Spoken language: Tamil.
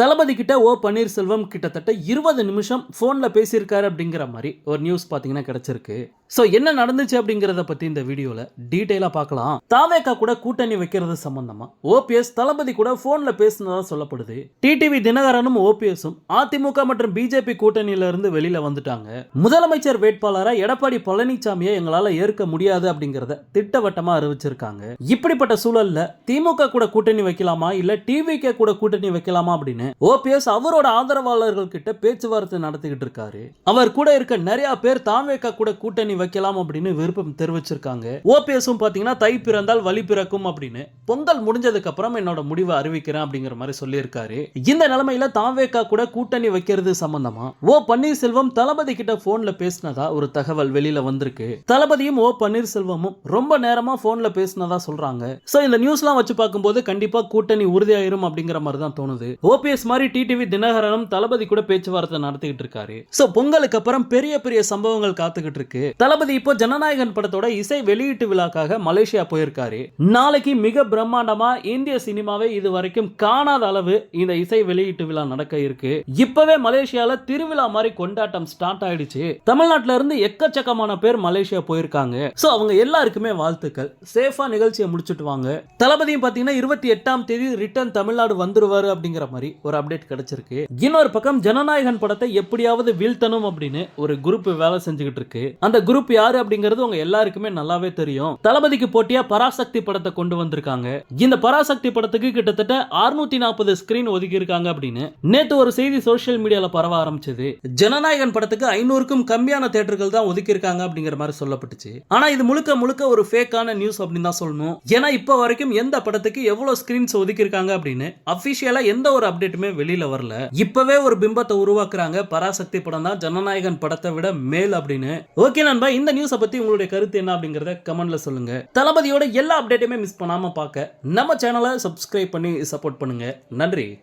தளபதி கிட்ட ஓ பன்னீர்செல்வம் கிட்டத்தட்ட இருபது நிமிஷம் ஃபோனில் பேசியிருக்காரு அப்படிங்கிற மாதிரி ஒரு நியூஸ் பார்த்தீங்கன்னா கிடச்சிருக்கு. ஸோ என்ன நடந்துச்சு அப்படிங்கிறத பத்தி இந்த வீடியோவில் டீட்டெயிலாக பார்க்கலாம். தாவேக்கா கூட கூட்டணி வைக்கிறது சம்பந்தமா? ஓபிஎஸ் தளபதி கூட ஃபோனில் பேசினதா சொல்லப்படுது. டிடிவி தினகரனும் ஓபிஎஸும் அதிமுக மற்றும் பிஜேபி கூட்டணியில இருந்து வெளியில வந்துட்டாங்க. முதலமைச்சர் வேட்பாளராக எடப்பாடி பழனிசாமியை எங்களால ஏற்க முடியாது அப்படிங்கிறத திட்டவட்டமா அறிவிச்சிருக்காங்க. இப்படிப்பட்ட சூழல்ல திமுக கூட கூட்டணி வைக்கலாமா? இல்லை டிவிகே கூட கூட்டணி வைக்கலாமா அப்படின்னு ஓபிஎஸ் அவரோட ஆதரவாளர்கள் கிட்ட பேச்சுவார்த்தை நடத்திக்கிட்டு இருக்காரு. அவர் கூட இருக்க நிறைய பேர் தாவேக்கா கூட கூட்டணி வைக்கலாம் அப்படின்னு விருப்பம் தெரிவிச்சிருக்காங்க. ஓபிஎஸும் பார்த்தீங்கன்னா தை பிறந்தால் வழி பிறக்கும் அப்படின்னு. பொங்கல் முடிஞ்சதுக்கு அப்புறம் என்னோட முடிவை அறிவிக்கிறேன் அப்படிங்கிற மாதிரி சொல்லியிருக்காரு. இந்த நிலைமையில தாவேக்கா கூட கூட்டணி வைக்கிறது சம்பந்தமா? ஓ பன்னீர்செல்வம் தளபதி கிட்ட போன்ல பேசினதா ஒரு தகவல் வெளியில வந்திருக்கு. தளபதியும் ஓ பன்னீர்செல்வமும் ரொம்ப நேரமா போன்ல பேசினதா சொல்றாங்க. சோ இந்த நியூஸ்லாம் வச்சு பார்க்கும்போது கண்டிப்பா கூட்டணி உறுதியாயிரும் அப்படிங்கிற மாதிரி தான் தோணுது. ஓபிஎஸ் மாதிரி டிடிவி தினகரனும் தளபதி கூட பேச்சுவார்த்தை நடத்திக்கிட்டு இருக்காரு. சோ பொங்கலுக்கு அப்புறம் பெரிய பெரிய சம்பவங்கள் காத்துக்கிட்டு இருக்கு. தளபதி இப்போ ஜனநாயகன் படத்தோட இசை வெளியீட்டு விழாக்காக மலேசியா போயிருக்காரு. நாளைக்கு மிக பிரம்மாண்டமா இந்திய சினிமாவை இது வரைக்கும் காணாத அளவு இந்த இசை வெளியீட்டு விழா நடக்க இருக்கு. இப்பவே மலேசியால திருவிழா மாதிரி கொண்டாட்டம் ஸ்டார்ட் ஆயிடுச்சு. தமிழ்நாட்டில இருந்து எக்கச்சக்கமான பேர் மலேசியா போயிருக்காங்க. சோ அவங்க எல்லாருக்குமே வாழ்த்துக்கள். சேஃபா நிகழ்ச்சியை முடிச்சுட்டு வாங்க. தளபதியும் பாத்தீங்கன்னா இருபத்தி எட்டாம் தேதி ரிட்டர்ன் தமிழ்நாடு வந்துருவாரு அப்படிங்கிற மாதிரி ஒரு அப்டேட் கிடைச்சிருக்கு. இன்னொரு பக்கம் ஜனநாயகன் படத்தை எப்படியாவது வீழ்த்தணும் அப்படின்னு ஒரு குரூப் வேலை செஞ்சுக்கிட்டு இருக்கு. அந்த குரூப் யாரு அப்படிங்கிறது உங்க எல்லாருக்குமே நல்லாவே தெரியும். தளபதிக்கு போட்டியா பராசக்தி படத்தை கொண்டு வந்திருக்காங்க. இந்த பராசக்தி படத்துக்கு கிட்டத்தட்ட 640 நாற்பது ஸ்கிரீன் ஒதுக்கி இருக்காங்க அப்படின்னு நேத்து ஒரு செய்தி சோசியல் மீடியால பரவ ஆரம்பிச்சது. ஜனநாயகன் படத்துக்கு ஐநூறுக்கும் கம்மியான தேட்டர்கள் தான் ஒதுக்கி இருக்காங்க அப்படிங்கிற மாதிரி சொல்லப்பட்டுச்சு. ஆனா இது முழுக்க முழுக்க ஒரு ஃபேக்கான நியூஸ் அப்படின்னு தான் சொல்லணும். ஏன்னா இப்போ வரைக்கும் எந்த படத்துக்கு எவ்வளவு ஸ்கிரீன்ஸ் ஒதுக்கி இருக்காங்க அப்படின்னு அபிஷியலா எந்த ஒரு அப்டேட்டுமே வெளியில வரல. இப்பவே ஒரு பிம்பத்தை உருவாக்குறாங்க. பராசக்தி படம் தான் ஜனநாயகன் படத்தை விட மேல் அப்படின்னு. ஓகே நண்பா இந்த நியூஸை பத்தி உங்களுடைய கருத்து என்ன அப்படிங்கறத கமெண்ட்ல சொல்லுங்க. தளபதியோட எல்லா அப்டேட்டையுமே மிஸ் பண்ணாம பார்க்க நம்ம சேனலை சப்ஸ்கிரைப் பண்ணி சப்போர்ட் பண்ணுங்க. நன்றி.